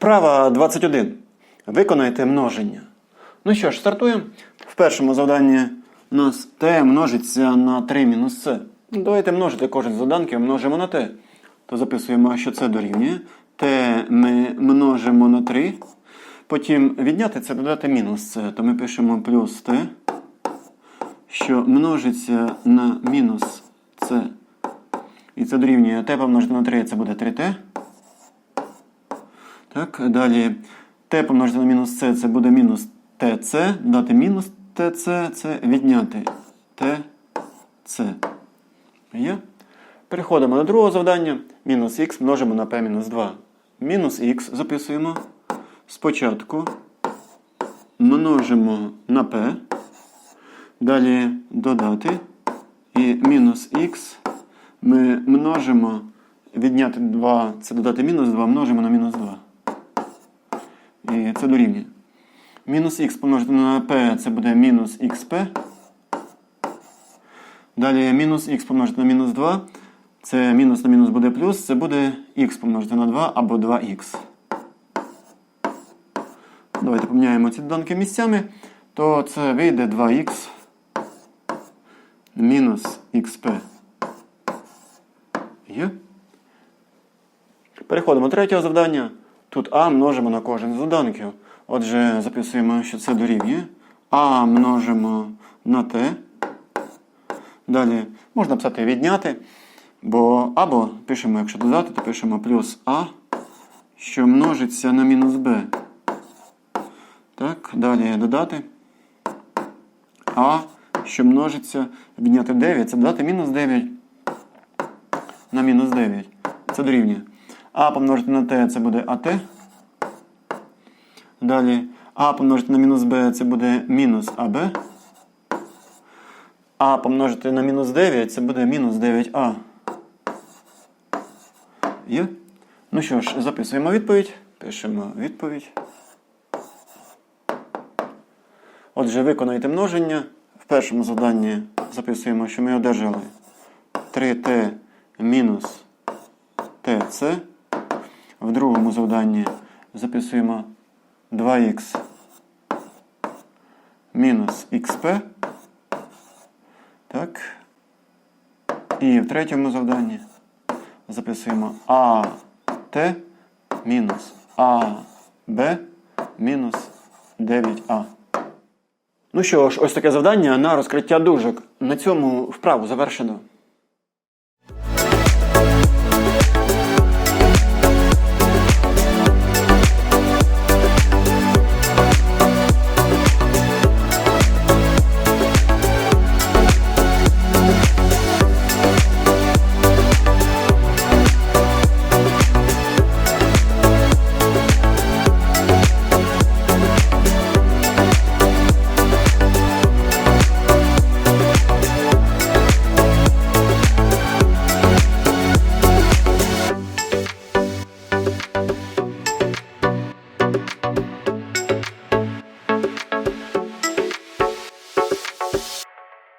Вправа 21. Виконайте множення. Ну що ж, стартуємо. В першому завданні у нас t множиться на 3 мінус c. Давайте множити кожен з заданків, множимо на t. То записуємо, що це дорівнює. t ми множимо на 3. Потім відняти це додати мінус c. То ми пишемо плюс t, що множиться на мінус c. І це дорівнює t помножити на 3, це буде 3t. Так, далі t помножити на мінус c, це буде мінус tc. Дати мінус tc, це відняти tc. Є? Переходимо до другого завдання. Мінус х множимо на p мінус 2. Мінус х записуємо. Спочатку множимо на p. Далі додати. І мінус х ми множимо. Відняти 2, це додати мінус 2, множимо на мінус 2. І це дорівнює. Мінус х помножити на p це буде мінус xp. Далі мінус х помножити на мінус 2. Це мінус на мінус буде плюс, це буде х помножити на 2 або 2х. Давайте поміняємо ці доданки місцями. То це вийде 2х мінус xp. Є? Переходимо до третього завдання. Тут А множимо на кожен з доданків. Отже, записуємо, що це дорівнює. А множимо на Т. Далі можна писати відняти. Бо або пишемо, якщо додати, то пишемо плюс А, що множиться на мінус Б. Так, далі додати. А, що множиться, відняти 9, це додати мінус 9 на мінус 9. Це дорівнює. А помножити на t це буде АТ. Далі А помножити на мінус Б це буде мінус АБ. А помножити на мінус 9 це буде мінус 9А. Є? Ну що ж, записуємо відповідь. Пишемо відповідь. Отже, виконайте множення. В першому завданні записуємо, що ми одержали 3t мінус tc. В другому завданні записуємо 2х мінус xp. Так. І в третьому завданні записуємо AT мінус AB мінус 9А. Ну що ж, ось таке завдання на розкриття дужок. На цьому вправу завершено.